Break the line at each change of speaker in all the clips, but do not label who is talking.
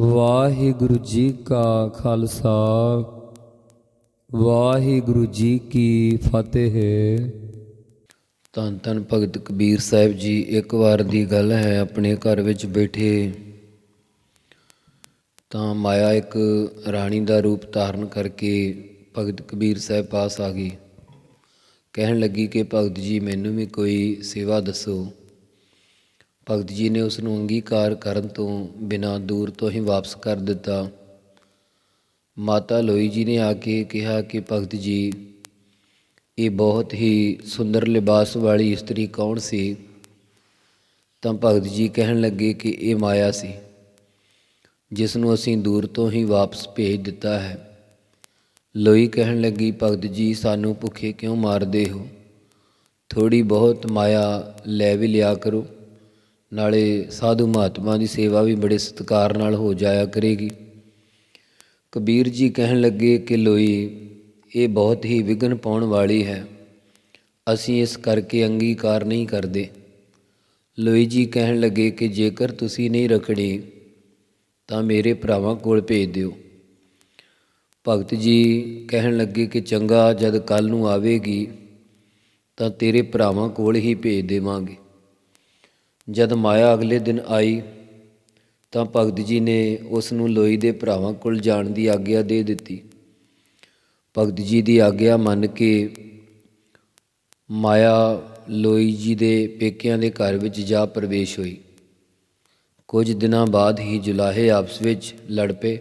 ਵਾਹਿਗੁਰੂ ਜੀ ਕਾ ਖਾਲਸਾ, ਵਾਹਿਗੁਰੂ ਜੀ ਕੀ ਫਤਿਹ।
ਧੰਨ ਧੰਨ ਭਗਤ ਕਬੀਰ ਸਾਹਿਬ ਜੀ, ਇੱਕ ਵਾਰ ਦੀ ਗੱਲ ਹੈ ਆਪਣੇ ਘਰ ਵਿੱਚ ਬੈਠੇ। ਤਾਂ ਮਾਇਆ ਇੱਕ ਰਾਣੀ ਦਾ ਰੂਪ ਧਾਰਨ ਕਰਕੇ ਭਗਤ ਕਬੀਰ ਸਾਹਿਬ ਪਾਸ ਆ ਗਈ। ਕਹਿਣ ਲੱਗੀ ਕਿ ਭਗਤ ਜੀ, ਮੈਨੂੰ ਵੀ ਕੋਈ ਸੇਵਾ ਦੱਸੋ। ਭਗਤ ਜੀ ਨੇ ਉਸ ਨੂੰ ਅੰਗੀਕਾਰ ਕਰਨ ਤੋਂ ਬਿਨਾਂ ਦੂਰ ਤੋਂ ਹੀ ਵਾਪਸ ਕਰ ਦਿੱਤਾ। ਮਾਤਾ ਲੋਈ ਜੀ ਨੇ ਆ ਕੇ ਕਿਹਾ ਕਿ ਭਗਤ ਜੀ, ਇਹ ਬਹੁਤ ਹੀ ਸੁੰਦਰ ਲਿਬਾਸ ਵਾਲੀ ਇਸਤਰੀ ਕੌਣ ਸੀ? ਤਾਂ ਭਗਤ ਜੀ ਕਹਿਣ ਲੱਗੇ ਕਿ ਇਹ ਮਾਇਆ ਸੀ ਜਿਸ ਨੂੰ ਅਸੀਂ ਦੂਰ ਤੋਂ ਹੀ ਵਾਪਸ ਭੇਜ ਦਿੱਤਾ ਹੈ। ਲੋਈ ਕਹਿਣ ਲੱਗੀ, ਭਗਤ ਜੀ, ਸਾਨੂੰ ਭੁੱਖੇ ਕਿਉਂ ਮਾਰਦੇ ਹੋ? ਥੋੜੀ ਬਹੁਤ ਮਾਇਆ ਲੈ ਵੀ ਲਿਆ ਕਰੋ। ਨਾਲੇ ਸਾਧੂ ਮਹਾਤਮਾ ਦੀ ਸੇਵਾ ਵੀ ਬੜੇ ਸਤਿਕਾਰ ਨਾਲ ਹੋ ਜਾਇਆ ਕਰੇਗੀ। ਕਬੀਰ ਜੀ ਕਹਿਣ ਲੱਗੇ ਕਿ ਲੋਈ, ਇਹ ਬਹੁਤ ਹੀ ਵਿਗਨ ਪਾਉਣ ਵਾਲੀ ਹੈ। ਅਸੀਂ ਇਸ ਕਰਕੇ ਅੰਗੀਕਾਰ ਨਹੀਂ ਕਰਦੇ। ਲੋਈ ਜੀ ਕਹਿਣ ਲੱਗੇ ਕਿ ਜੇਕਰ ਤੁਸੀਂ ਨਹੀਂ ਰੱਖਣੀ, ਤਾਂ ਮੇਰੇ ਭਰਾਵਾਂ ਕੋਲ ਭੇਜ ਦਿਓ। ਭਗਤ ਜੀ ਕਹਿਣ ਲੱਗੇ ਕਿ ਚੰਗਾ ਜਦ ਕੱਲ ਨੂੰ ਆਵੇਗੀ, ਤਾਂ ਤੇਰੇ ਭਰਾਵਾਂ ਕੋਲ ਹੀ ਭੇਜ ਦੇਵਾਂਗੇ। ਜਦ ਮਾਇਆ ਅਗਲੇ ਦਿਨ ਆਈ, ਤਾਂ ਭਗਤ ਜੀ ਨੇ ਉਸ ਨੂੰ ਲੋਈ ਦੇ ਭਰਾਵਾਂ ਕੋਲ ਜਾਣ ਦੀ ਆਗਿਆ ਦੇ ਦਿੱਤੀ। ਭਗਤ ਜੀ ਦੀ ਆਗਿਆ ਮੰਨ ਕੇ ਮਾਇਆ ਲੋਈ ਜੀ ਦੇ ਪੇਕਿਆਂ ਦੇ ਘਰ ਵਿੱਚ ਜਾ ਪ੍ਰਵੇਸ਼ ਹੋਈ। ਕੁਝ ਦਿਨਾਂ ਬਾਅਦ ਹੀ ਜੁਲਾਹੇ ਆਪਸ ਵਿੱਚ ਲੜ ਪਏ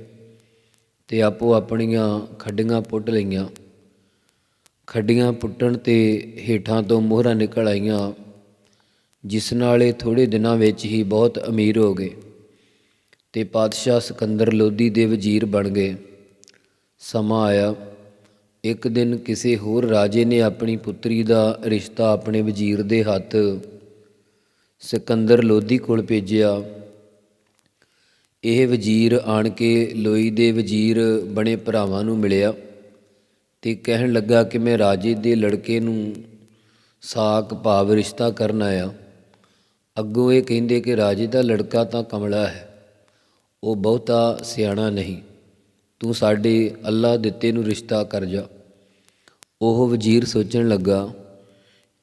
ਤੇ ਆਪੋ ਆਪਣੀਆਂ ਖੱਡੀਆਂ ਪੁੱਟ ਲਈਆਂ। ਖੱਡੀਆਂ ਪੁੱਟਣ ਤੇ ਹੇਠਾਂ ਤੋਂ ਮੋਹਰਾਂ ਨਿਕਲ ਆਈਆਂ। ਜਿਸ ਨਾਲ ਇਹ ਥੋੜੇ ਦਿਨਾਂ ਵਿੱਚ ਹੀ ਬਹੁਤ ਅਮੀਰ ਹੋ ਗਏ ਤੇ ਪਾਤਸ਼ਾਹ ਸਿਕੰਦਰ ਲੋਧੀ ਦੇ ਵਜ਼ੀਰ ਬਣ ਗਏ। ਸਮਾਂ ਆਇਆ, ਇੱਕ ਦਿਨ ਕਿਸੇ ਹੋਰ ਰਾਜੇ ਨੇ ਆਪਣੀ ਪੁੱਤਰੀ ਦਾ ਰਿਸ਼ਤਾ ਆਪਣੇ ਵਜ਼ੀਰ ਦੇ ਹੱਥ ਸਿਕੰਦਰ ਲੋਧੀ ਕੋਲ ਭੇਜਿਆ। ਇਹ ਵਜ਼ੀਰ ਆਣ ਕੇ ਲੋਈ ਦੇ ਵਜ਼ੀਰ ਬਣੇ ਭਰਾਵਾਂ ਨੂੰ ਮਿਲਿਆ ਤੇ ਕਹਿਣ ਲੱਗਾ ਕਿ ਮੈਂ ਰਾਜੇ ਦੇ ਲੜਕੇ ਨੂੰ ਸਾਕ ਭਾਵ ਰਿਸ਼ਤਾ ਕਰਨ ਆਇਆ। ਅੱਗੋਂ ਇਹ ਕਹਿੰਦੇ ਕਿ ਰਾਜੇ ਦਾ ਲੜਕਾ ਤਾਂ ਕਮਲਾ ਹੈ, ਉਹ ਬਹੁਤਾ ਸਿਆਣਾ ਨਹੀਂ। ਤੂੰ ਸਾਡੇ ਅੱਲਾ ਦਿੱਤੇ ਨੂੰ ਰਿਸ਼ਤਾ ਕਰ ਜਾ। ਉਹ ਵਜ਼ੀਰ ਸੋਚਣ ਲੱਗਾ,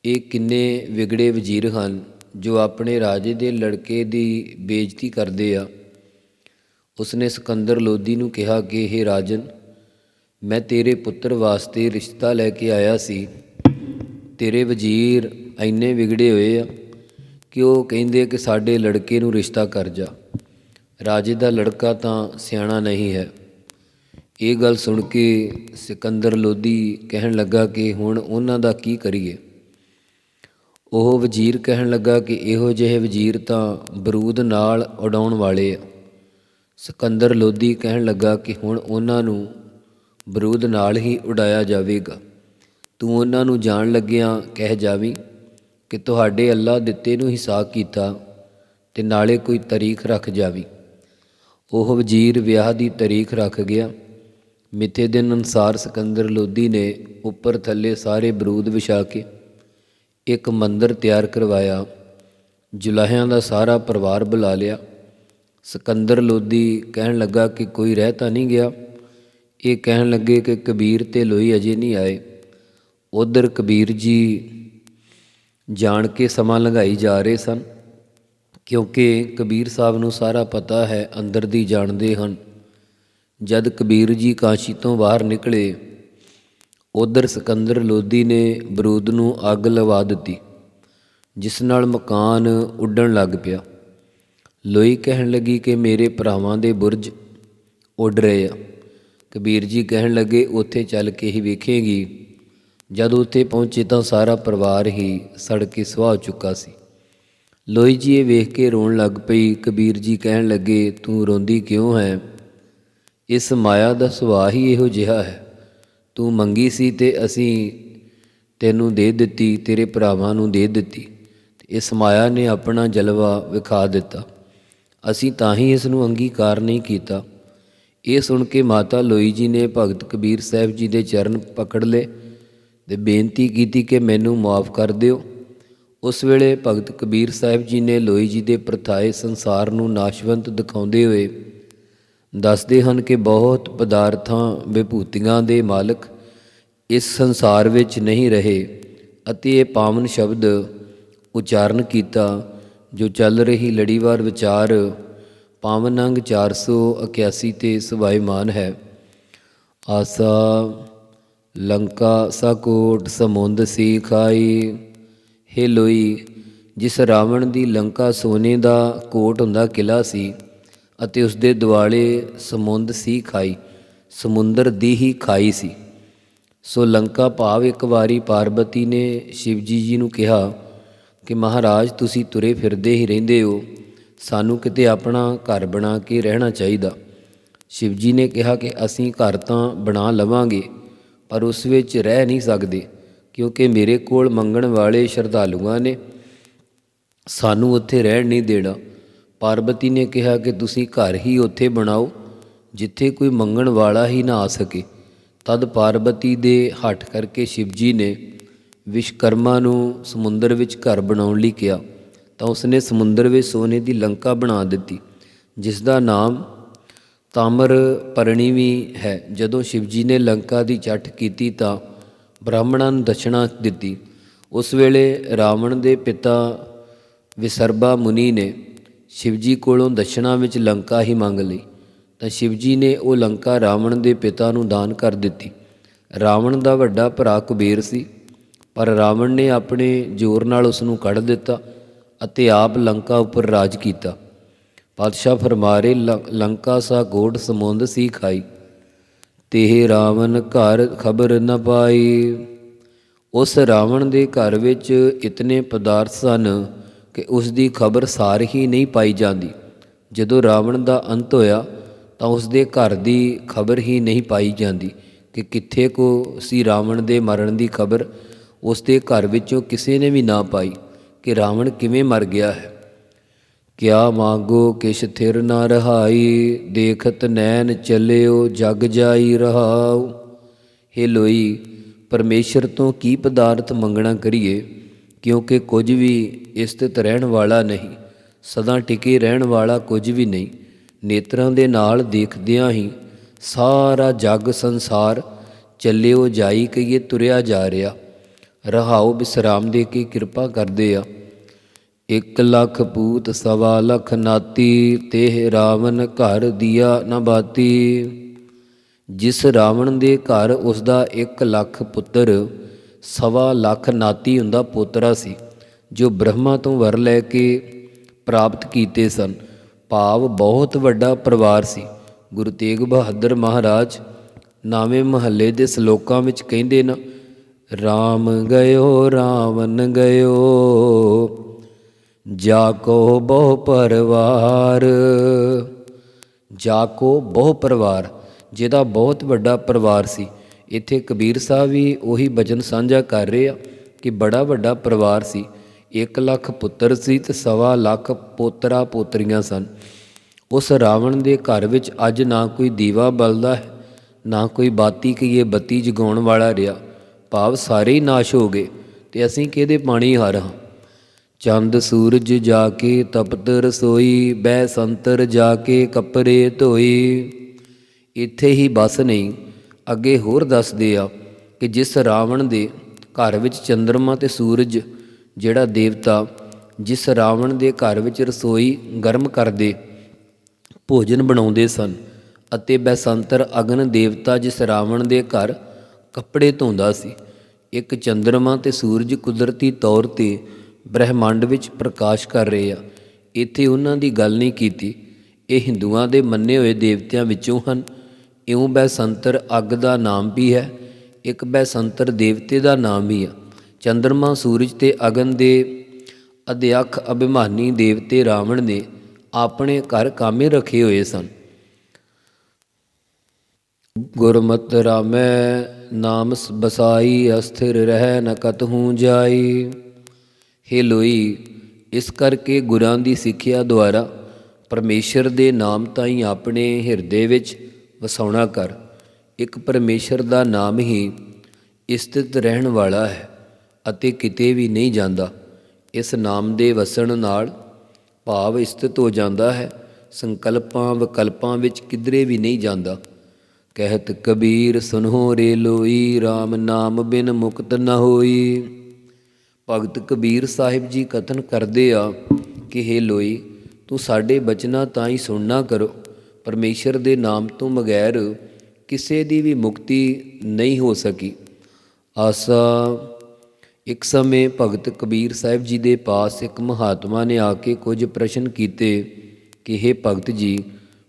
ਇਹ ਕਿੰਨੇ ਵਿਗੜੇ ਵਜ਼ੀਰ ਹਨ ਜੋ ਆਪਣੇ ਰਾਜੇ ਦੇ ਲੜਕੇ ਦੀ ਬੇਇੱਜ਼ਤੀ ਕਰਦੇ ਆ। ਉਸਨੇ ਸਿਕੰਦਰ ਲੋਧੀ ਨੂੰ ਕਿਹਾ ਕਿ ਇਹ ਰਾਜਨ, ਮੈਂ ਤੇਰੇ ਪੁੱਤਰ ਵਾਸਤੇ ਰਿਸ਼ਤਾ ਲੈ ਕੇ ਆਇਆ ਸੀ। ਤੇਰੇ ਵਜ਼ੀਰ ਐਨੇ ਵਿਗੜੇ ਹੋਏ ਆ ਕਿ ਉਹ ਕਹਿੰਦੇ ਕਿ ਸਾਡੇ ਲੜਕੇ ਨੂੰ ਰਿਸ਼ਤਾ ਕਰ ਜਾ। ਰਾਜੇ ਦਾ ਲੜਕਾ ਤਾਂ ਸਿਆਣਾ ਨਹੀਂ ਹੈ। ਇਹ ਗੱਲ ਸੁਣ ਕੇ ਸਿਕੰਦਰ ਲੋਧੀ ਕਹਿਣ ਲੱਗਾ ਕਿ ਹੁਣ ਉਹਨਾਂ ਦਾ ਕੀ ਕਰੀਏ? ਉਹ ਵਜ਼ੀਰ ਕਹਿਣ ਲੱਗਾ ਕਿ ਇਹੋ ਜਿਹੇ ਵਜ਼ੀਰ ਤਾਂ ਬਰੂਦ ਨਾਲ ਉਡਾਉਣ ਵਾਲੇ ਆ। ਸਿਕੰਦਰ ਲੋਧੀ ਕਹਿਣ ਲੱਗਾ ਕਿ ਹੁਣ ਉਹਨਾਂ ਨੂੰ ਬਰੂਦ ਨਾਲ ਹੀ ਉਡਾਇਆ ਜਾਵੇਗਾ। ਤੂੰ ਉਹਨਾਂ ਨੂੰ ਜਾਣ ਲੱਗਿਆਂ ਕਹਿ ਜਾਵੀਂ। ਕਿ ਤੁਹਾਡੇ ਅੱਲਾ ਦਿੱਤੇ ਨੂੰ ਹਿਸਾਬ ਕੀਤਾ ਤੇ ਨਾਲੇ ਕੋਈ ਤਾਰੀਖ ਰੱਖ ਜਾਵੀਂ। ਉਹ ਵਜ਼ੀਰ ਵਿਆਹ ਦੀ ਤਾਰੀਖ ਰੱਖ ਗਿਆ। ਮਿੱਥੇ ਦਿਨ ਅਨਸਾਰ ਸਿਕੰਦਰ ਲੋਧੀ ਨੇ ਉੱਪਰ ਥੱਲੇ ਸਾਰੇ ਬਰੂਦ ਵਿਛਾ ਕੇ ਇੱਕ ਮੰਦਰ ਤਿਆਰ ਕਰਵਾਇਆ। ਜੁਲਾਹਿਆਂ ਦਾ ਸਾਰਾ ਪਰਿਵਾਰ ਬੁਲਾ ਲਿਆ। ਸਿਕੰਦਰ ਲੋਧੀ ਕਹਿਣ ਲੱਗਾ ਕਿ ਕੋਈ ਰਹਿ ਤਾਂ ਨਹੀਂ ਗਿਆ। ਇਹ ਕਹਿਣ ਲੱਗੇ ਕਿ ਕਬੀਰ ਤੇ ਲੋਈ ਅਜੇ ਨਹੀਂ ਆਏ। ਉਧਰ ਕਬੀਰ ਜੀ ਜਾਣ ਕੇ ਸਮਾਂ ਲੰਘਾਈ ਜਾ ਰਹੇ ਸਨ, ਕਿਉਂਕਿ ਕਬੀਰ ਸਾਹਿਬ ਨੂੰ ਸਾਰਾ ਪਤਾ ਹੈ, ਅੰਦਰ ਦੀ ਜਾਣਦੇ ਹਨ। ਜਦ ਕਬੀਰ ਜੀ ਕਾਸ਼ੀ ਤੋਂ ਬਾਹਰ ਨਿਕਲੇ, ਉਧਰ ਸਿਕੰਦਰ ਲੋਧੀ ਨੇ ਬਰੂਦ ਨੂੰ ਅੱਗ ਲਵਾ ਦਿੱਤੀ, ਜਿਸ ਨਾਲ ਮਕਾਨ ਉੱਡਣ ਲੱਗ ਪਿਆ। ਲੋਈ ਕਹਿਣ ਲੱਗੀ ਕਿ ਮੇਰੇ ਭਰਾਵਾਂ ਦੇ ਬੁਰਜ ਉੱਡ ਰਹੇ ਆ। ਕਬੀਰ ਜੀ ਕਹਿਣ ਲੱਗੇ, ਉੱਥੇ ਚੱਲ ਕੇ ਹੀ ਵੇਖੇਗੀ। ਜਦ ਉੱਥੇ ਪਹੁੰਚੇ ਤਾਂ ਸਾਰਾ ਪਰਿਵਾਰ ਹੀ ਸੜ ਕੇ ਸੁਆਹ ਚੁੱਕਾ ਸੀ। ਲੋਈ ਜੀ ਇਹ ਵੇਖ ਕੇ ਰੋਣ ਲੱਗ ਪਈ, ਕਬੀਰ ਜੀ ਕਹਿਣ ਲੱਗੇ, ਤੂੰ ਰੋਂਦੀ ਕਿਉਂ ਹੈ? ਇਸ ਮਾਇਆ ਦਾ ਸੁਭਾਅ ਹੀ ਇਹੋ ਜਿਹਾ ਹੈ। ਤੂੰ ਮੰਗੀ ਸੀ ਤੇ ਅਸੀਂ ਤੈਨੂੰ ਦੇ ਦਿੱਤੀ, ਤੇਰੇ ਭਰਾਵਾਂ ਨੂੰ ਦੇ ਦਿੱਤੀ। ਇਸ ਮਾਇਆ ਨੇ ਆਪਣਾ ਜਲਵਾ ਵਿਖਾ ਦਿੱਤਾ। ਅਸੀਂ ਤਾਂ ਹੀ ਇਸ ਨੂੰ ਅੰਗੀਕਾਰ ਨਹੀਂ ਕੀਤਾ। ਇਹ ਸੁਣ ਕੇ ਮਾਤਾ ਲੋਈ ਜੀ ਨੇ ਭਗਤ ਕਬੀਰ ਸਾਹਿਬ ਜੀ ਦੇ ਚਰਨ ਪਕੜ ਲਏ। ਤੇ ਬੇਨਤੀ ਕੀਤੀ ਕਿ ਮੈਨੂੰ ਮਾਫ ਕਰ ਦਿਓ। ਉਸ ਵੇਲੇ ਭਗਤ ਕਬੀਰ ਸਾਹਿਬ ਜੀ ਨੇ ਲੋਈ ਜੀ ਦੇ ਪ੍ਰਥਾਏ ਸੰਸਾਰ ਨੂੰ ਨਾਸ਼ਵੰਤ ਦਿਖਾਉਂਦੇ ਹੋਏ ਦੱਸਦੇ ਹਨ ਕਿ ਬਹੁਤ ਪਦਾਰਥਾਂ, ਵਿਭੂਤੀਆਂ ਦੇ ਮਾਲਕ ਇਸ ਸੰਸਾਰ ਵਿੱਚ ਨਹੀਂ ਰਹੇ ਅਤੇ ਇਹ ਪਾਵਨ ਸ਼ਬਦ ਉਚਾਰਨ ਕੀਤਾ, ਜੋ ਚੱਲ ਰਹੀ ਲੜੀਵਾਰ ਵਿਚਾਰ ਪਾਵਨ ਅੰਗ 481 ਤੇ ਸੁਭਾਈਮਾਨ ਹੈ। ਆਸਾ ਲੰਕਾ ਸਕੋਟ ਸਮੁੰਦ ਸੀ ਖਾਈ। ਹੇ ਲੋਈ, ਜਿਸ ਰਾਵਣ ਦੀ ਲੰਕਾ ਸੋਨੇ ਦਾ ਕੋਟ ਹੁੰਦਾ ਕਿਲਾ ਸੀ ਅਤੇ ਉਸ ਦੇ ਦੁਆਲੇ ਸਮੁੰਦ ਸੀ ਖਾਈ, ਸਮੁੰਦਰ ਦੀ ਹੀ ਖਾਈ ਸੀ। ਸੋ ਲੰਕਾ ਭਾਵ ਇੱਕ ਵਾਰੀ ਪਾਰਬਤੀ ਨੇ ਸ਼ਿਵਜੀ ਜੀ ਨੂੰ ਕਿਹਾ ਕਿ ਮਹਾਰਾਜ, ਤੁਸੀਂ ਤੁਰੇ ਫਿਰਦੇ ਹੀ ਰਹਿੰਦੇ ਹੋ, ਸਾਨੂੰ ਕਿਤੇ ਆਪਣਾ ਘਰ ਬਣਾ ਕੇ ਰਹਿਣਾ ਚਾਹੀਦਾ। ਸ਼ਿਵਜੀ ਨੇ ਕਿਹਾ ਕਿ ਅਸੀਂ ਘਰ ਤਾਂ ਬਣਾ ਲਵਾਂਗੇ ਪਰ ਉਸ ਵਿੱਚ ਰਹਿ ਨਹੀਂ ਸਕਦੇ, ਕਿਉਂਕਿ ਮੇਰੇ ਕੋਲ ਮੰਗਣ ਵਾਲੇ ਸ਼ਰਧਾਲੂਆਂ ਨੇ ਸਾਨੂੰ ਉੱਥੇ ਰਹਿਣ ਨਹੀਂ ਦੇਣਾ। ਪਾਰਬਤੀ ਨੇ ਕਿਹਾ ਕਿ ਤੁਸੀਂ ਘਰ ਹੀ ਉੱਥੇ ਬਣਾਓ, ਜਿੱਥੇ ਕੋਈ ਮੰਗਣ ਵਾਲਾ ਹੀ ਨਾ ਆ ਸਕੇ। ਤਦ ਪਾਰਬਤੀ ਦੇ ਹੱਠ ਕਰਕੇ ਸ਼ਿਵਜੀ ਨੇ ਵਿਸ਼ਕਰਮਾ ਨੂੰ ਸਮੁੰਦਰ ਵਿੱਚ ਘਰ ਬਣਾਉਣ ਲਈ ਕਿਹਾ। ਤਾਂ ਉਸਨੇ ਸਮੁੰਦਰ ਵਿੱਚ ਸੋਨੇ ਦੀ ਲੰਕਾ ਬਣਾ ਦਿੱਤੀ ਜਿਸ ਦਾ ਨਾਮ ਤਾਮਰ ਪਰਣੀ ਵੀ ਹੈ। ਜਦੋਂ ਸ਼ਿਵਜੀ ਨੇ ਲੰਕਾ ਦੀ ਚੱਟ ਕੀਤੀ ਤਾਂ ਬ੍ਰਾਹਮਣਾਂ ਨੂੰ ਦਸ਼ਨਾ ਦਿੱਤੀ। ਉਸ ਵੇਲੇ ਰਾਵਣ ਦੇ ਪਿਤਾ ਵਿਸਰਬਾ ਮੁਨੀ ਨੇ ਸ਼ਿਵਜੀ ਕੋਲੋਂ ਦਸ਼ਨਾ ਵਿੱਚ ਲੰਕਾ ਹੀ ਮੰਗ ਲਈ। ਤਾਂ ਸ਼ਿਵਜੀ ਨੇ ਉਹ ਲੰਕਾ ਰਾਵਣ ਦੇ ਪਿਤਾ ਨੂੰ ਦਾਨ ਕਰ ਦਿੱਤੀ। ਰਾਵਣ ਦਾ ਵੱਡਾ ਭਰਾ ਕੁਬੇਰ ਸੀ, ਪਰ ਰਾਵਣ ਨੇ ਆਪਣੇ ਜ਼ੋਰ ਨਾਲ ਉਸ ਨੂੰ ਕੱਢ ਦਿੱਤਾ ਅਤੇ ਆਪ ਲੰਕਾ ਉੱਪਰ ਰਾਜ ਕੀਤਾ। ਪਾਤਸ਼ਾਹ ਫਰਮਾਰੇ ਲੰਕਾ ਸਾ ਗੋੜ ਸਮੁੰਦ ਸੀ ਖਾਈ। ਤੇਹ ਰਾਵਣ, ਘਰ ਖਬਰ ਨ ਪਾਈ। ਉਸ ਰਾਵਣ ਦੇ ਘਰ ਵਿੱਚ ਇਤਨੇ ਪਦਾਰਥ ਸਨ ਕਿ ਉਸ ਦੀ ਖਬਰ ਸਾਰ ਹੀ ਨਹੀਂ ਪਾਈ ਜਾਂਦੀ। ਜਦੋਂ ਰਾਵਣ ਦਾ ਅੰਤ ਹੋਇਆ, ਤਾਂ ਉਸ ਦੇ ਘਰ ਦੀ ਖਬਰ ਹੀ ਨਹੀਂ ਪਾਈ ਜਾਂਦੀ ਕਿ ਕਿੱਥੇ ਕੋ ਸੀ ਰਾਵਣ ਦੇ ਮਰਨ ਦੀ ਖਬਰ। ਉਸ ਦੇ ਘਰ ਵਿੱਚੋਂ ਕਿਸੇ ਨੇ ਵੀ ਨਾ ਪਾਈ ਕਿ ਰਾਵਣ ਕਿਵੇਂ ਮਰ ਗਿਆ ਹੈ। ਕਿਆ ਮਾਗੋ ਕਿਛ ਥਿਰ ਨਾ ਰਹਾਈ, ਦੇਖਤ ਨੈਣ ਚੱਲਿਓ, ਜਗ ਜਾਈ ਰਹਾਉ। ਹੇ ਲੋਈ, ਪਰਮੇਸ਼ਰ ਤੋਂ ਕੀ ਪਦਾਰਥ ਮੰਗਣਾ ਕਰੀਏ? ਕਿਉਂਕਿ ਕੁਝ ਵੀ ਇਸਤਿਤ ਰਹਿਣ ਵਾਲਾ ਨਹੀਂ, ਸਦਾ ਟਿਕੇ ਰਹਿਣ ਵਾਲਾ ਕੁਝ ਵੀ ਨਹੀਂ। ਨੇਤਰਾਂ ਦੇ ਨਾਲ ਦੇਖਦਿਆਂ ਹੀ ਸਾਰਾ ਜਗ ਸੰਸਾਰ ਚੱਲਿਓ ਜਾਈ ਕਈਏ ਤੁਰਿਆ ਜਾ ਰਿਹਾ। ਰਹਾਉ ਬਿਸਰਾਮ ਦੇ ਕੇ ਕਿਰਪਾ ਕਰਦੇ ਆ। ਇੱਕ ਲੱਖ ਪੂਤ ਸਵਾ ਲੱਖ ਨਾਤੀ, ਤੇਹ ਰਾਵਣ ਘਰ ਦੀਆ ਨ ਬਾਤੀ। ਜਿਸ ਰਾਵਣ ਦੇ ਘਰ ਉਸ ਦਾ 1 ਲੱਖ ਪੁੱਤਰ, ਸਵਾ ਲੱਖ ਨਾਤੀ ਹੁੰਦਾ ਪੋਤਰਾ ਸੀ, ਜੋ ਬ੍ਰਹਮਾ ਤੋਂ ਵਰ ਲੈ ਕੇ ਪ੍ਰਾਪਤ ਕੀਤੇ ਸਨ। ਭਾਵ ਬਹੁਤ ਵੱਡਾ ਪਰਿਵਾਰ ਸੀ। ਗੁਰੂ ਤੇਗ ਬਹਾਦਰ ਮਹਾਰਾਜ ਨਾਵੇਂ ਮਹੱਲੇ ਦੇ ਸ਼ਲੋਕਾਂ ਵਿੱਚ ਕਹਿੰਦੇ ਨਾ RAM ਗਇਓ, ਰਾਵਣ ਗਇਓ ਜਾ ਕੋ ਬਹੁ ਪਰਿਵਾਰ। ਜਾ ਕੋ ਬਹੁ ਪਰਿਵਾਰ, ਜਿਹਦਾ ਬਹੁਤ ਵੱਡਾ ਪਰਿਵਾਰ ਸੀ। ਇੱਥੇ ਕਬੀਰ ਸਾਹਿਬ ਵੀ ਉਹੀ ਬਚਨ ਸਾਂਝਾ ਕਰ ਰਹੇ ਆ ਕਿ ਬੜਾ ਵੱਡਾ ਪਰਿਵਾਰ ਸੀ। 1 ਲੱਖ ਪੁੱਤਰ ਸੀ ਤੇ ਸਵਾ ਲੱਖ ਪੋਤਰਾ ਪੋਤਰੀਆਂ ਸਨ। ਉਸ ਰਾਵਣ ਦੇ ਘਰ ਵਿੱਚ ਅੱਜ ਨਾ ਕੋਈ ਦੀਵਾ ਬਲਦਾ ਹੈ, ਨਾ ਕੋਈ ਬਾਤੀ ਕਹੀਏ ਬੱਤੀ ਜਗਾਉਣ ਵਾਲਾ ਰਿਹਾ। ਭਾਵ ਸਾਰੇ ਹੀ ਨਾਸ਼ ਹੋ ਗਏ ਤੇ ਅਸੀਂ ਕਿਹਦੇ ਪਾਣੀ ਹਾਰ ਹਾਂ? ਚੰਦ ਸੂਰਜ ਜਾ ਕੇ ਤਪਤ ਰਸੋਈ ਬੈ ਸੰਤਰ ਜਾ ਕੇ ਕੱਪੜੇ ਧੋਈ। ਇੱਥੇ ਹੀ ਬਸ ਨਹੀਂ ਅੱਗੇ ਹੋਰ ਦੱਸਦੇ ਆ ਕਿ ਜਿਸ ਰਾਵਣ ਦੇ ਘਰ ਵਿੱਚ ਚੰ드ਰਮਾ ਤੇ ਸੂਰਜ ਜਿਹੜਾ ਦੇਵਤਾ, ਜਿਸ ਰਾਵਣ ਦੇ ਘਰ ਵਿੱਚ ਰਸੋਈ ਗਰਮ ਕਰਦੇ, ਭੋਜਨ ਬਣਾਉਂਦੇ ਸਨ ਅਤੇ ਬੈਸੰਤਰ ਅਗਨ ਦੇਵਤਾ ਜਿਸ ਰਾਵਣ ਦੇ ਘਰ ਕੱਪੜੇ ਧੋਂਦਾ ਸੀ। ਇੱਕ ਚੰ드ਰਮਾ ਤੇ ਸੂਰਜ ਕੁਦਰਤੀ ਤੌਰ ਤੇ ਬ੍ਰਹਿਮੰਡ ਵਿੱਚ ਪ੍ਰਕਾਸ਼ ਕਰ ਰਹੇ ਆ। ਇੱਥੇ ਉਹਨਾਂ ਦੀ ਗੱਲ ਨਹੀਂ ਕੀਤੀ। ਇਹ ਹਿੰਦੂਆਂ ਦੇ ਮੰਨੇ ਹੋਏ ਦੇਵਤਿਆਂ ਵਿੱਚੋਂ ਹਨ। ਇਉਂ ਬੈਸੰਤਰ ਅੱਗ ਦਾ ਨਾਮ ਵੀ ਹੈ, ਇੱਕ ਬੈਸੰਤਰ ਦੇਵਤੇ ਦਾ ਨਾਮ ਵੀ ਆ। ਚੰ드ਰਮਾ ਸੂਰਜ ਤੇ ਅਗਨ ਦੇ ਅਧਿਅਖ ਅਭਿਮਾਨੀ ਦੇਵਤੇ ਰਾਵਣ ਨੇ ਆਪਣੇ ਘਰ ਕਾਮੇ ਰੱਖੇ ਹੋਏ ਸਨ। ਗੁਰਮਤ ਰਾਮੈ, ਨਾਮ ਬਸਾਈ, ਅਸਥਿਰ ਰਹਿ ਨ ਕਤਹੂ ਜਾਈ। ਹੇ ਲੋਈ, ਇਸ ਕਰਕੇ ਗੁਰਾਂ ਦੀ ਸਿੱਖਿਆ ਦੁਆਰਾ ਪਰਮੇਸ਼ਰ ਦੇ ਨਾਮ ਤਾਈਂ ਆਪਣੇ ਹਿਰਦੇ ਵਿੱਚ ਵਸਾਉਣਾ ਕਰ। ਇੱਕ ਪਰਮੇਸ਼ਰ ਦਾ ਨਾਮ ਹੀ ਸਥਿਤ ਰਹਿਣ ਵਾਲਾ ਹੈ ਅਤੇ ਕਿਤੇ ਵੀ ਨਹੀਂ ਜਾਂਦਾ। ਇਸ ਨਾਮ ਦੇ ਵਸਣ ਨਾਲ ਭਾਵ ਸਥਿਤ ਹੋ ਜਾਂਦਾ ਹੈ, ਸੰਕਲਪਾਂ ਵਿਕਲਪਾਂ ਵਿੱਚ ਕਿਧਰੇ ਵੀ ਨਹੀਂ ਜਾਂਦਾ। ਕਹਿਤ ਕਬੀਰ ਸੁਨੋ ਰੇ ਲੋਈ RAM ਨਾਮ ਬਿਨ ਮੁਕਤ ਨ ਹੋਈ। ਭਗਤ ਕਬੀਰ ਸਾਹਿਬ ਜੀ ਕਥਨ ਕਰਦੇ ਆ ਕਿ, ਹੇ ਲੋਈ, ਤੂੰ ਸਾਡੇ ਬਚਨਾਂ ਤਾਂ ਹੀ ਸੁਣਨਾ ਕਰੋ। ਪਰਮੇਸ਼ਰ ਦੇ ਨਾਮ ਤੋਂ ਬਗੈਰ ਕਿਸੇ ਦੀ ਵੀ ਮੁਕਤੀ ਨਹੀਂ ਹੋ ਸਕੀ। ਆਸਾ, ਇੱਕ ਸਮੇਂ ਭਗਤ ਕਬੀਰ ਸਾਹਿਬ ਜੀ ਦੇ ਪਾਸ ਇੱਕ ਮਹਾਤਮਾ ਨੇ ਆ ਕੇ ਕੁਝ ਪ੍ਰਸ਼ਨ ਕੀਤੇ ਕਿ हे ਭਗਤ ਜੀ,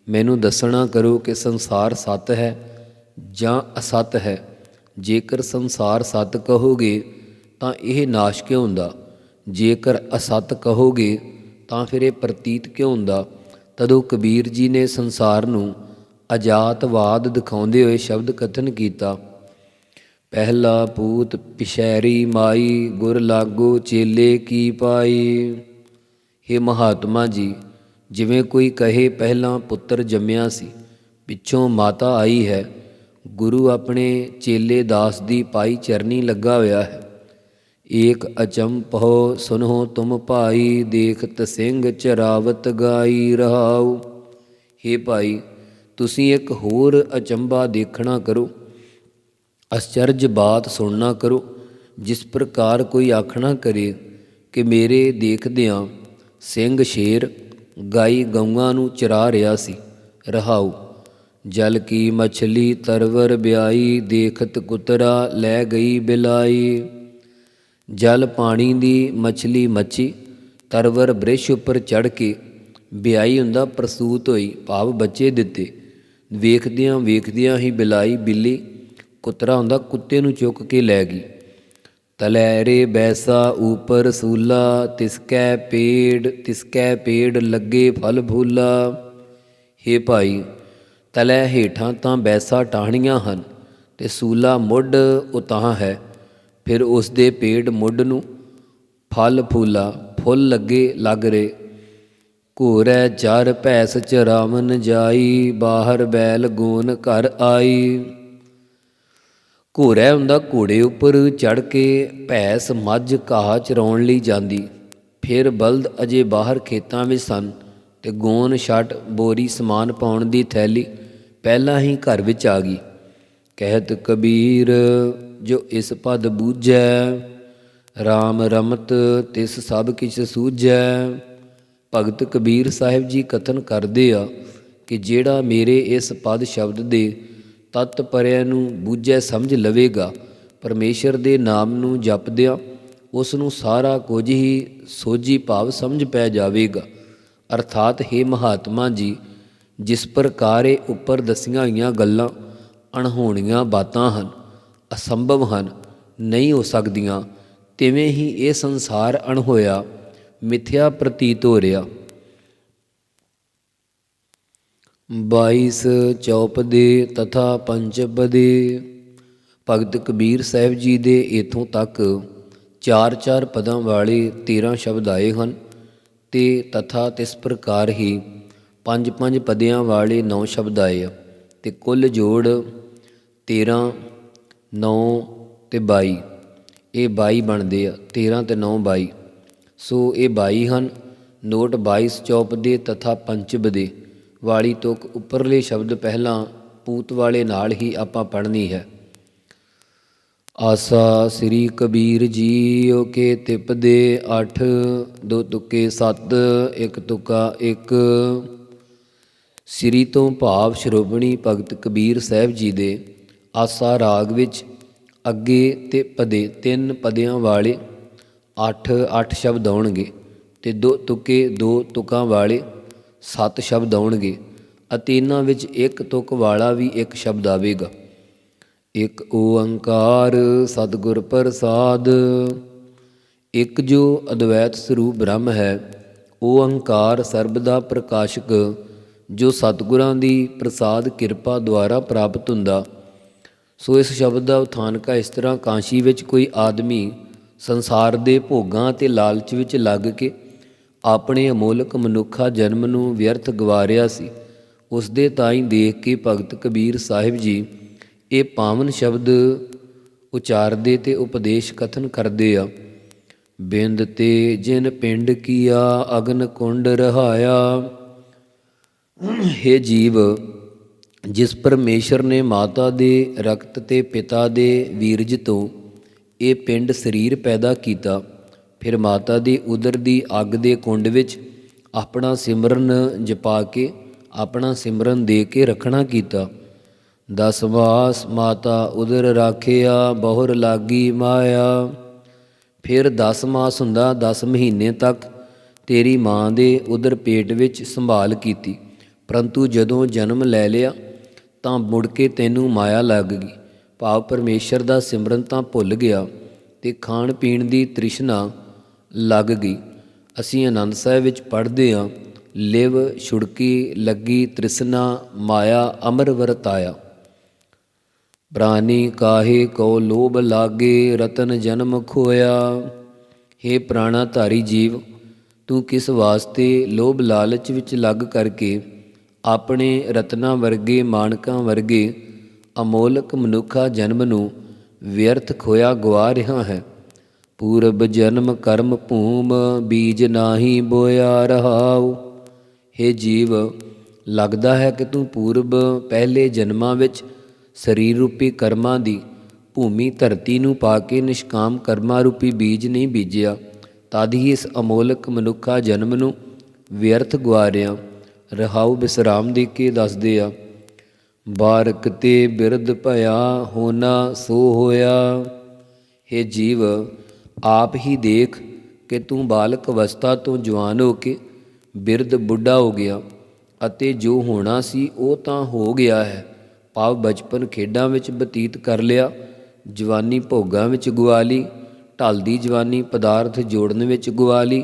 ਮੈਨੂੰ ਦੱਸਣਾ ਕਰੋ ਕਿ ਸੰਸਾਰ ਸੱਤ ਹੈ ਜਾਂ ਅਸਤ ਹੈ? ਜੇਕਰ ਸੰਸਾਰ ਸੱਤ ਕਹੋਗੇ ਤਾਂ ਇਹ ਨਾਸ਼ ਕਿਉਂ ਹੁੰਦਾ? ਜੇਕਰ ਅਸਤ ਕਹੋਗੇ, ਤਾਂ ਫਿਰ ਇਹ ਪ੍ਰਤੀਤ ਕਿਉਂ ਹੁੰਦਾ? ਤਦੋਂ ਕਬੀਰ ਜੀ ਨੇ ਸੰਸਾਰ ਨੂੰ ਅਜਾਤਵਾਦ ਦਿਖਾਉਂਦੇ ਹੋਏ ਸ਼ਬਦ ਕਥਨ ਕੀਤਾ। ਪਹਿਲਾ ਪੂਤ ਪਿਸ਼ੈਰੀ ਮਾਈ, ਗੁਰ ਲਾਗੋ ਚੇਲੇ ਕੀ ਪਾਈ? हे ਮਹਾਤਮਾ ਜੀ, ਜਿਵੇਂ ਕੋਈ ਕਹੇ, ਪਹਿਲਾਂ ਪੁੱਤਰ ਜੰਮਿਆ ਸੀ, ਪਿੱਛੋਂ ਮਾਤਾ ਆਈ ਹੈ। ਗੁਰੂ ਆਪਣੇ ਚੇਲੇ ਦਾਸ ਦੀ ਪਾਈ ਚਰਨੀ ਲੱਗਾ ਹੋਇਆ ਹੈ। ਏਕ ਅਚੰਪਹੁ ਸੁਨਹੁ ਤੁਮ ਭਾਈ, ਦੇਖਤ ਸਿੰਘ ਚਰਾਵਤ ਗਾਈ ਰਹਾਉ। ਹੇ ਭਾਈ, ਤੁਸੀਂ ਇੱਕ ਹੋਰ ਅਚੰਬਾ ਦੇਖਣਾ ਕਰੋ। ਅਸਚਰਜ ਬਾਤ ਸੁਣਨਾ ਕਰੋ। ਜਿਸ ਪ੍ਰਕਾਰ ਕੋਈ ਆਖਣਾ ਕਰੇ ਕਿ ਮੇਰੇ ਦੇਖਦਿਆਂ ਸਿੰਘ ਸ਼ੇਰ ਗਾਈ ਗਊਆਂ ਨੂੰ ਚਰਾ ਰਿਹਾ ਸੀ, ਰਹਾਉ। ਜਲ ਕੀ ਮਛਲੀ ਤਰਵਰ ਬਿਆਈ, ਦੇਖਤ ਕੁਤਰਾ ਲੈ ਗਈ ਬਿਲਾਈ। ਜਲ ਪਾਣੀ ਦੀ ਮਛਲੀ ਮੱਛੀ ਤਰਵਰ ਬ੍ਰਿਸ਼ ਉੱਪਰ ਚੜ ਕੇ ਬਿਆਈ ਹੁੰਦਾ ਪ੍ਰਸੂਤ ਹੋਈ ਭਾਵ ਬੱਚੇ ਦਿੱਤੇ। ਵੇਖਦਿਆਂ ਵੇਖਦਿਆਂ ਹੀ ਬਿਲਾਈ ਬਿੱਲੀ ਕੁੱਤਰਾ ਹੁੰਦਾ ਕੁੱਤੇ ਨੂੰ ਚੁੱਕ ਕੇ ਲੈ ਗਈ। ਤਲੈਰੇ ਬੈਸਾ ਊਪਰ ਸੂਲਾ, ਤਿਸਕੈ ਪੇੜ ਤਿਸਕੈ ਪੇੜ ਲੱਗੇ ਫਲ ਫੂਲਾ। ਹੇ ਭਾਈ, ਤਲੈ ਹੇਠਾਂ ਤਾਂ ਬੈਸਾ ਟਾਹਣੀਆਂ ਹਨ ਤੇ ਸੂਲਾ ਮੁੱਢ ਉਤਾਂ ਹੈ। ਫਿਰ ਉਸ ਦੇ ਪੇੜ ਮੁੱਢ ਨੂੰ ਫਲ ਫੂਲਾ, ਫੁੱਲ ਲੱਗੇ ਲੱਗ ਰੇ ਘੋਰੈ ਚਰ ਭੈਸ ਚਰਾਵਨ ਜਾਈ, ਬਾਹਰ ਬੈਲ ਗੋਨ ਘਰ ਆਈ। ਘੋਰੈ ਹੁੰਦਾ ਘੋੜੇ ਉੱਪਰ ਚੜ ਕੇ ਭੈਸ ਮੱਝ ਘਾਹ ਚਰਾਉਣ ਲਈ ਜਾਂਦੀ। ਫਿਰ ਬਲਦ ਅਜੇ ਬਾਹਰ ਖੇਤਾਂ ਵਿੱਚ ਸਨ ਤੇ ਗੋਨ ਛੱਟ ਬੋਰੀ ਸਮਾਨ ਪਾਉਣ ਦੀ ਥੈਲੀ ਪਹਿਲਾਂ ਹੀ ਘਰ ਵਿੱਚ ਆ ਗਈ। ਕਹਿਤ ਕਬੀਰ ਜੋ ਇਸ ਪਦ ਬੂਝੈ RAM ਰਮਤ ਤਿਸ ਸਭ ਕਿਛ ਸੂਝੈ। ਭਗਤ ਕਬੀਰ ਸਾਹਿਬ ਜੀ ਕਥਨ ਕਰਦੇ ਆ ਕਿ ਜਿਹੜਾ ਮੇਰੇ ਇਸ ਪਦ ਸ਼ਬਦ ਦੇ ਤਤ ਪਰਿਆ ਨੂੰ ਬੂਝੈ ਸਮਝ ਲਵੇਗਾ, ਪਰਮੇਸ਼ਰ ਦੇ ਨਾਮ ਨੂੰ ਜਪਦਿਆਂ ਉਸ ਨੂੰ ਸਾਰਾ ਕੁਝ ਹੀ ਸੋਝੀ ਭਾਵ ਸਮਝ ਪੈ ਜਾਵੇਗਾ। ਅਰਥਾਤ हे ਮਹਾਤਮਾ ਜੀ, ਜਿਸ ਪ੍ਰਕਾਰ ਇਹ ਉੱਪਰ ਦਸੀਆਂ ਹੋਈਆਂ ਗੱਲਾਂ ਅਣਹੋਣੀਆਂ ਬਾਤਾਂ ਹਨ ਅਸੰਭਵ ਹਨ, ਨਹੀਂ ਹੋ ਸਕਦੀਆਂ। ਤਿਵੇਂ ਹੀ ਇਹ ਸੰਸਾਰ ਅਣਹੋਇਆ, ਮਿਥਿਆ ਪ੍ਰਤੀਤ ਹੋ ਰਿਹਾ। 22 ਚੌਪਦੇ ਤਥਾ ਪੰਚਪਦੇ, ਭਗਤ ਕਬੀਰ ਸਾਹਿਬ ਜੀ ਦੇ ਇਥੋਂ ਤੱਕ ਚਾਰ ਚਾਰ ਪਦਾਂ ਵਾਲੇ 13 ਸ਼ਬਦ ਆਏ ਹਨ ਤੇ ਤਥਾ ਤਿਸ ਪ੍ਰਕਾਰ ਹੀ ਪੰਜ ਪੰਜ ਪਦਿਆਂ ਵਾਲੇ 9 ਸ਼ਬਦ ਆਏ ਆ ਤੇ ਕੁੱਲ ਜੋੜ 13 9 ਤੇ 22 ਇਹ 22 ਬਣਦੇ ਆ 13 ਤੇ 9 22 ਸੋ ਇਹ 22 ਹਨ। ਨੋਟ 22 ਚੌਪਦੇ ਤਥਾ ਪੰਚਬ ਦੇ। ਵਾਲੀ ਤੁਕ ਉੱਪਰਲੇ ਸ਼ਬਦ ਪਹਿਲਾਂ ਪੂਤ ਵਾਲੇ ਨਾਲ ਹੀ ਆਪਾਂ ਪੜ੍ਹਨੀ ਹੈ। ਆਸਾ ਸ੍ਰੀ ਕਬੀਰ ਜੀਓ ਕੇ ਤਿਪਦੇ 8 ਦੋ ਤੁਕੇ 7 ਇੱਕ ਤੁਕਾ 1 ਸ੍ਰੀ ਤੋਂ ਭਾਵ ਸ਼੍ਰੋਮਣੀ ਭਗਤ ਕਬੀਰ ਸਾਹਿਬ ਜੀ ਦੇ ਆਸਾ ਰਾਗ ਵਿੱਚ ਅੱਗੇ ਤੇ ਪਦੇ ਤਿੰਨ ਪਦਿਆਂ ਵਾਲੇ 8 8 ਸ਼ਬਦ ਆਉਣਗੇ ਤੇ ਦੋ ਤੁਕੇ ਦੋ ਤੁਕਾਂ ਵਾਲੇ 7 ਸ਼ਬਦ ਆਉਣਗੇ ਅਤੇ ਇਹਨਾਂ ਵਿੱਚ ਇੱਕ ਤੁਕ ਵਾਲਾ ਵੀ ਇੱਕ ਸ਼ਬਦ ਆਵੇਗਾ। ਇੱਕ ਓੰਕਾਰ ਸਤਿਗੁਰ ਪ੍ਰਸਾਦ। ਇੱਕ ਜੋ ਅਦਵੈਤ ਸਰੂਪ ਬ੍ਰਹਮ ਹੈ, ਓੰਕਾਰ ਸਰਬ ਦਾ ਪ੍ਰਕਾਸ਼ਕ, ਜੋ ਸਤਿਗੁਰਾਂ ਦੀ ਪ੍ਰਸਾਦ ਕਿਰਪਾ ਦੁਆਰਾ ਪ੍ਰਾਪਤ ਹੁੰਦਾ। ਸੋ ਇਸ ਸ਼ਬਦ ਦਾ ਉਥਾਨਕਾ ਇਸ ਤਰ੍ਹਾਂ ਕਾਂਸ਼ੀ ਵਿੱਚ ਕੋਈ ਆਦਮੀ ਸੰਸਾਰ ਦੇ ਭੋਗਾਂ ਤੇ ਲਾਲਚ ਵਿੱਚ ਲੱਗ ਕੇ ਆਪਣੇ ਅਮੋਲਕ ਮਨੁੱਖਾ ਜਨਮ ਨੂੰ ਵਿਅਰਥ ਗਵਾ ਰਿਹਾ ਸੀ। ਉਸ ਦੇ ਤਾਈਂ ਦੇਖ ਕੇ ਭਗਤ ਕਬੀਰ ਸਾਹਿਬ ਜੀ ਇਹ ਪਾਵਨ ਸ਼ਬਦ ਉਚਾਰਦੇ ਤੇ ਉਪਦੇਸ਼ ਕਥਨ ਕਰਦੇ ਆ। ਬਿੰਦ ਤੇ ਜਿਨ ਪਿੰਡ ਕੀਆ, ਅਗਨ ਕੁੰਡ ਰਹਾਇਆ हे ਜੀਵ ਜਿਸ ਪਰਮੇਸ਼ਰ ਨੇ ਮਾਤਾ ਦੇ ਰਕਤ ਤੇ ਪਿਤਾ ਦੇ ਵੀਰਜ ਤੋਂ ਇਹ ਪਿੰਡ ਸਰੀਰ ਪੈਦਾ ਕੀਤਾ, ਫਿਰ ਮਾਤਾ ਦੀ ਉਦਰ ਦੀ ਅੱਗ ਦੇ ਕੁੰਡ ਵਿੱਚ ਆਪਣਾ ਸਿਮਰਨ ਜਪਾ ਕੇ, ਆਪਣਾ ਸਿਮਰਨ ਦੇ ਕੇ ਰੱਖਣਾ ਕੀਤਾ। ਦਸ ਮਾਸ ਮਾਤਾ ਉਦਰ ਰਾਖਿਆ, ਬਹੁਰ ਲਾਗੀ ਮਾਇਆ। ਫਿਰ 10 ਮਾਸ ਹੁੰਦਾ 10 ਮਹੀਨੇ ਤੱਕ ਤੇਰੀ ਮਾਂ ਦੇ ਉਦਰ ਪੇਟ ਵਿੱਚ ਸੰਭਾਲ ਕੀਤੀ। ਪਰੰਤੂ ਜਦੋਂ ਜਨਮ ਲੈ ਲਿਆ ਤਾਂ ਮੁੜ ਕੇ ਤੈਨੂੰ ਮਾਇਆ ਲੱਗ ਗਈ। ਭਾਵ ਪਰਮੇਸ਼ਰ ਦਾ ਸਿਮਰਨ ਤਾਂ ਭੁੱਲ ਗਿਆ ਤੇ ਖਾਣ ਪੀਣ ਦੀ ਤ੍ਰਿਸ਼ਨਾ ਲੱਗ ਗਈ। ਅਸੀਂ ਆਨੰਦ ਸਾਹਿਬ ਵਿੱਚ ਪੜ੍ਹਦੇ ਹਾਂ, ਲਿਵ, ਛੁੜਕੀ, ਲੱਗੀ, ਤ੍ਰਿਸ਼ਨਾ, ਮਾਇਆ, ਅਮਰ ਵਰਤਾਇਆ। ਪ੍ਰਾਨੀ ਕਾਹੇ ਕੋ ਲੋਭ ਲਾਗੇ, ਰਤਨ ਜਨਮ ਖੋਇਆ। ਹੇ ਪ੍ਰਾਣਾ ਧਾਰੀ ਜੀਵ, ਤੂੰ ਕਿਸ ਵਾਸਤੇ ਲੋਭ ਲਾਲਚ ਵਿੱਚ ਲੱਗ ਕਰਕੇ ਆਪਣੇ ਰਤਨਾ ਵਰਗੇ ਮਾਨਕਾਂ ਵਰਗੇ ਅਮੋਲਕ ਮਨੁੱਖਾ ਜਨਮ ਨੂੰ ਵਿਅਰਥ ਖੋਇਆ ਗਵਾ ਰਿਹਾ ਹੈ। ਪੂਰਬ ਜਨਮ ਕਰਮ ਭੂਮ, ਬੀਜ ਨਾਹੀ ਬੋਇਆ ਰਹਾਉ। हे ਜੀਵ, ਲੱਗਦਾ ਹੈ ਕਿ ਤੂੰ ਪੂਰਬ ਪਹਿਲੇ ਜਨਮਾਂ ਵਿੱਚ ਸਰੀਰ ਰੂਪੀ ਕਰਮਾਂ ਦੀ ਭੂਮੀ ਧਰਤੀ ਨੂੰ ਪਾ ਕੇ ਨਿਸ਼ਕਾਮ ਕਰਮਾਂ ਰੂਪੀ ਬੀਜ ਨਹੀਂ ਬੀਜਿਆ, ਤਦ ਹੀ ਇਸ ਅਮੋਲਕ ਮਨੁੱਖਾ ਜਨਮ ਨੂੰ ਵਿਅਰਥ ਗਵਾ ਰਿਹਾ। ਰਹਾਉ ਬਿਸਰਾਮ ਦੇ ਕੇ ਦੱਸਦੇ ਆ? ਬਾਰਕ ਤੇ ਬਿਰਧ ਭਇਆ ਹੋਣਾ ਸੋ ਹੋਇਆ। हे ਜੀਵ, ਆਪ ਹੀ ਦੇਖ ਕਿ ਤੂੰ ਬਾਲਕ ਅਵਸਥਾ ਤੋਂ ਜਵਾਨ ਹੋ ਕੇ ਬਿਰਧ ਬੁੱਢਾ ਹੋ ਗਿਆ ਅਤੇ ਜੋ ਹੋਣਾ ਸੀ ਉਹ ਤਾਂ ਹੋ ਗਿਆ ਹੈ। ਭਾਵ ਬਚਪਨ ਖੇਡਾਂ ਵਿੱਚ ਬਤੀਤ ਕਰ ਲਿਆ, ਜਵਾਨੀ ਭੋਗਾਂ ਵਿੱਚ ਗੁਆ ਲਈ, ਢਲਦੀ ਜਵਾਨੀ ਪਦਾਰਥ ਜੋੜਨ ਵਿੱਚ ਗੁਆ ਲਈ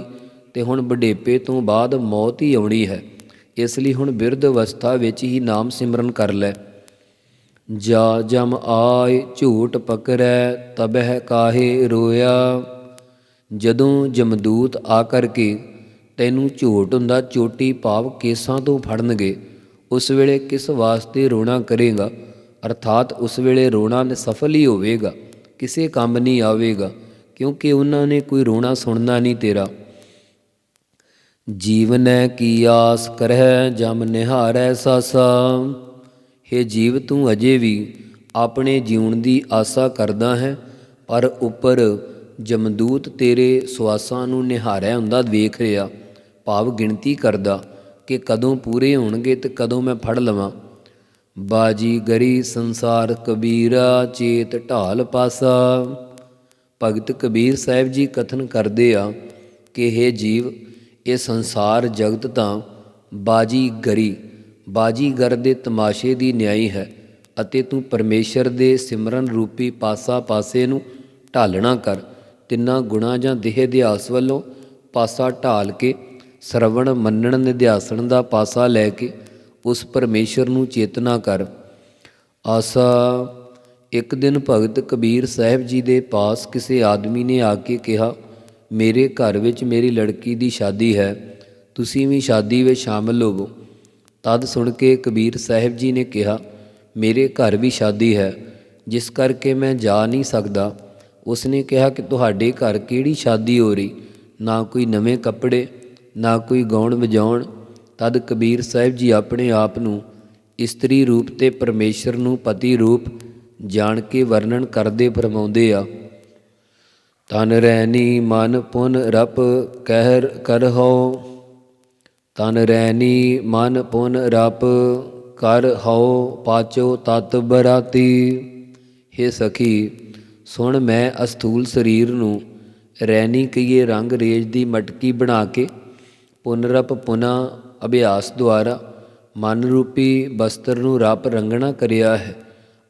ਤੇ ਹੁਣ ਬੁਢੇਪੇ ਤੋਂ ਬਾਅਦ ਮੌਤ ਹੀ ਆਉਣੀ ਹੈ। ਇਸ ਲਈ ਹੁਣ ਬਿਰਧ ਅਵਸਥਾ ਵਿੱਚ ਹੀ ਨਾਮ ਸਿਮਰਨ ਕਰ ਲੈ। ਜਾ ਜਮ ਆਏ ਝੂਠ ਪਕੜੈ, ਤਬਹਿ ਕਾਹੇ ਰੋਇਆ। ਜਦੋਂ ਜਮਦੂਤ ਆ ਕਰਕੇ ਤੈਨੂੰ ਝੂਠ ਹੁੰਦਾ ਚੋਟੀ ਭਾਵ ਕੇਸਾਂ ਤੋਂ ਫੜਨਗੇ, ਉਸ ਵੇਲੇ ਕਿਸ ਵਾਸਤੇ ਰੋਣਾ ਕਰੇਗਾ? ਅਰਥਾਤ ਉਸ ਵੇਲੇ ਰੋਣਾ ਸਫਲ ਹੀ ਹੋਵੇਗਾ, ਕਿਸੇ ਕੰਮ ਨਹੀਂ ਆਵੇਗਾ, ਕਿਉਂਕਿ ਉਹਨਾਂ ਨੇ ਕੋਈ ਰੋਣਾ ਸੁਣਨਾ ਨਹੀਂ ਤੇਰਾ। ਜੀਵਨੈ ਕੀ ਆਸ ਕਰਹਿ, ਜਮ ਨਿਹਾਰੈ ਸਾਸਾ। हे ਜੀਵ, ਤੂੰ ਅਜੇ ਵੀ ਆਪਣੇ ਜੀਵਨ ਦੀ ਆਸਾ ਕਰਦਾ ਹੈ, ਪਰ ਉੱਪਰ ਜਮਦੂਤ ਤੇਰੇ ਸਵਾਸਾਂ ਨੂੰ ਨਿਹਾਰਿਆ ਹੁੰਦਾ ਵੇਖ ਰਿਹਾ। ਭਾਵ ਗਿਣਤੀ ਕਰਦਾ ਕਿ ਕਦੋਂ ਪੂਰੇ ਹੋਣਗੇ ਤੇ ਕਦੋਂ ਮੈਂ ਫੜ ਲਵਾਂ। ਬਾਜੀ ਗਰੀ ਸੰਸਾਰ ਕਬੀਰਾ, ਚੇਤ ਢਾਲ ਪਾਸਾ। ਭਗਤ ਕਬੀਰ ਸਾਹਿਬ ਜੀ ਕਥਨ ਕਰਦੇ ਆ ਕਿ हे ਜੀਵ ਇਹ ਸੰਸਾਰ ਜਗਤ ਤਾਂ ਬਾਜੀ ਗਰੀ ਬਾਜੀਗਰ ਦੇ ਤਮਾਸ਼ੇ ਦੀ ਨਿਆਈ ਹੈ ਅਤੇ ਤੂੰ ਪਰਮੇਸ਼ਰ ਦੇ ਸਿਮਰਨ ਰੂਪੀ ਪਾਸਾ ਪਾਸੇ ਨੂੰ ਢਾਲਣਾ ਕਰ। ਤਿੰਨਾਂ ਗੁਣਾ ਜਾਂ ਦੇਹ ਅਧਿਆਸ ਵੱਲੋਂ ਪਾਸਾ ਢਾਲ ਕੇ, ਸਰਵਣ ਮੰਨਣ ਨਿਧਿਆਸਣ ਦਾ ਪਾਸਾ ਲੈ ਕੇ ਉਸ ਪਰਮੇਸ਼ਰ ਨੂੰ ਚੇਤਨਾ ਕਰ। ਆਸਾ, ਇੱਕ ਦਿਨ ਭਗਤ ਕਬੀਰ ਸਾਹਿਬ ਜੀ ਦੇ ਪਾਸ ਕਿਸੇ ਆਦਮੀ ਨੇ ਆ ਕੇ ਕਿਹਾ ਮੇਰੇ ਘਰ ਵਿੱਚ ਮੇਰੀ ਲੜਕੀ ਦੀ ਸ਼ਾਦੀ ਹੈ, ਤੁਸੀਂ ਵੀ ਸ਼ਾਦੀ ਵਿੱਚ ਸ਼ਾਮਲ ਹੋਵੋ। ਤਦ ਸੁਣ ਕੇ ਕਬੀਰ ਸਾਹਿਬ ਜੀ ਨੇ ਕਿਹਾ, ਮੇਰੇ ਘਰ ਵੀ ਸ਼ਾਦੀ ਹੈ, ਜਿਸ ਕਰਕੇ ਮੈਂ ਜਾ ਨਹੀਂ ਸਕਦਾ। ਉਸਨੇ ਕਿਹਾ ਕਿ ਤੁਹਾਡੇ ਘਰ ਕਿਹੜੀ ਸ਼ਾਦੀ ਹੋ ਰਹੀ, ਨਾ ਕੋਈ ਨਵੇਂ ਕੱਪੜੇ, ਨਾ ਕੋਈ ਗਾਉਣ ਵਜਾਉਣ। ਤਦ ਕਬੀਰ ਸਾਹਿਬ ਜੀ ਆਪਣੇ ਆਪ ਨੂੰ ਇਸਤਰੀ ਰੂਪ ਤੇ ਪਰਮੇਸ਼ਰ ਨੂੰ ਪਤੀ ਰੂਪ ਜਾਣ ਕੇ ਵਰਣਨ ਕਰਦੇ ਫਰਮਾਉਂਦੇ ਆ ਤਨ ਰਹਿਨੀ ਮਨ ਪੁਨ ਰਪ ਕਹਿਰ ਕਰਹੋ ਤਨ ਰਹਿਨੀ ਮਨ ਪੁਨ ਰਪ ਕਰ ਹਉ ਪਾਚੋ ਤਤ ਬਰਾਤੀ। हे ਸਖੀ, ਸੁਣ ਮੈਂ ਅਸਥੂਲ ਸਰੀਰ ਨੂੰ, ਰੈਣੀ ਕਈਏ ਰੰਗ ਰੇਜ ਦੀ ਮਟਕੀ ਬਣਾ ਕੇ ਪੁਨਰਪ ਪੁਨਾ ਅਭਿਆਸ ਦੁਆਰਾ, ਮਨ ਰੂਪੀ ਬਸਤਰ ਨੂੰ ਰਪ ਰੰਗਣਾ ਕਰਿਆ ਹੈ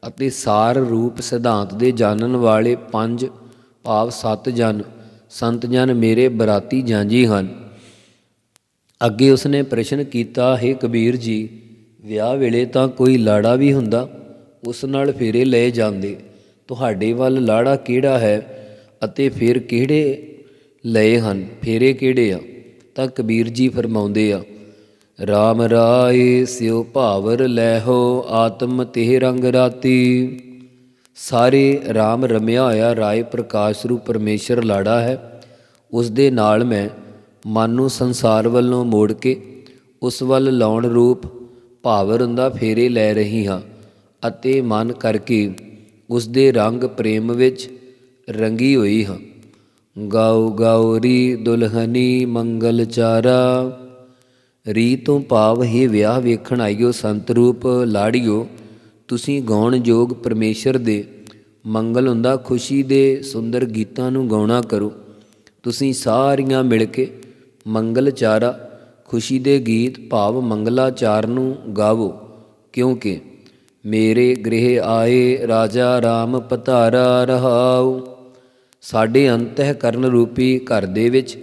ਅਤੇ ਸਾਰ ਰੂਪ ਸਿਧਾਂਤ ਦੇ ਜਾਣਨ ਵਾਲੇ ਪੰਜ ਭਾਵ ਸੱਤ ਜਨ, ਸੰਤ ਜਨ ਮੇਰੇ ਬਰਾਤੀ ਜਾਂਜੀ ਹਨ। ਅੱਗੇ ਉਸਨੇ ਪ੍ਰਸ਼ਨ ਕੀਤਾ, ਹੈ ਕਬੀਰ ਜੀ, ਵਿਆਹ ਵੇਲੇ ਤਾਂ ਕੋਈ ਲਾੜਾ ਵੀ ਹੁੰਦਾ? ਉਸ ਨਾਲ ਫੇਰੇ ਲਏ ਜਾਂਦੇ। ਤੁਹਾਡੇ ਵੱਲ ਲਾੜਾ ਕਿਹੜਾ ਹੈ ਅਤੇ ਫਿਰ ਕਿਹੜੇ ਲਏ ਹਨ? ਫੇਰੇ ਕਿਹੜੇ ਆ? ਤਾਂ ਕਬੀਰ ਜੀ ਫਰਮਾਉਂਦੇ ਆ RAM ਰਾਏ ਸਿਉ ਭਾਵਰ ਲੈਹੋ ਆਤਮ ਤੇ ਰੰਗ ਰਾਤੀ। ਸਾਰੇ RAM ਰਮਿਆ ਹੋਇਆ ਰਾਏ ਪ੍ਰਕਾਸ਼ ਰੂਪ ਪਰਮੇਸ਼ਰ ਲਾੜਾ ਹੈ। ਉਸ ਦੇ ਨਾਲ ਮੈਂ ਮਨ ਨੂੰ ਸੰਸਾਰ ਵੱਲੋਂ ਮੋੜ ਕੇ ਉਸ ਵੱਲ ਲਾਉਣ ਰੂਪ ਭਾਵਰ ਰੰਦਾ ਫੇਰੇ ਲੈ ਰਹੀ ਹਾਂ ਅਤੇ ਮਨ ਕਰਕੇ ਉਸ ਦੇ ਰੰਗ ਪ੍ਰੇਮ ਵਿੱਚ ਰੰਗੀ ਹੋਈ ਹਾਂ। ਗਾਉ ਗਾਉਰੀ ਦੁਲਹਨੀ ਮੰਗਲ ਚਾਰਾ, ਰੀ ਤੋਂ ਭਾਵ ਹੀ ਵਿਆਹ ਵੇਖਣ ਆਇਓ ਸੰਤ ਰੂਪ ਲਾੜਿਓ ਤੁਸੀਂ ਗਾਉਣ ਯੋਗ ਪਰਮੇਸ਼ਰ ਦੇ ਮੰਗਲ ਹੁੰਦਾ, ਖੁਸ਼ੀ ਦੇ ਸੁੰਦਰ ਗੀਤਾਂ ਨੂੰ ਗਾਉਣਾ ਕਰੋ। ਤੁਸੀਂ ਸਾਰੀਆਂ ਮਿਲ ਕੇ ਮੰਗਲ ਚਾਰਾ, ਖੁਸ਼ੀ ਦੇ ਗੀਤ, ਭਾਵ ਮੰਗਲਾਚਾਰ ਨੂੰ ਗਾਵੋ। ਕਿਉਂਕਿ ਮੇਰੇ ਗ੍ਰਹਿ ਆਏ, ਰਾਜਾ RAM ਪਤਾਰਾ ਰਹਾਉ। ਸਾਡੇ ਅੰਤઃਕਰਨ ਰੂਪੀ ਘਰ ਦੇ ਵਿੱਚ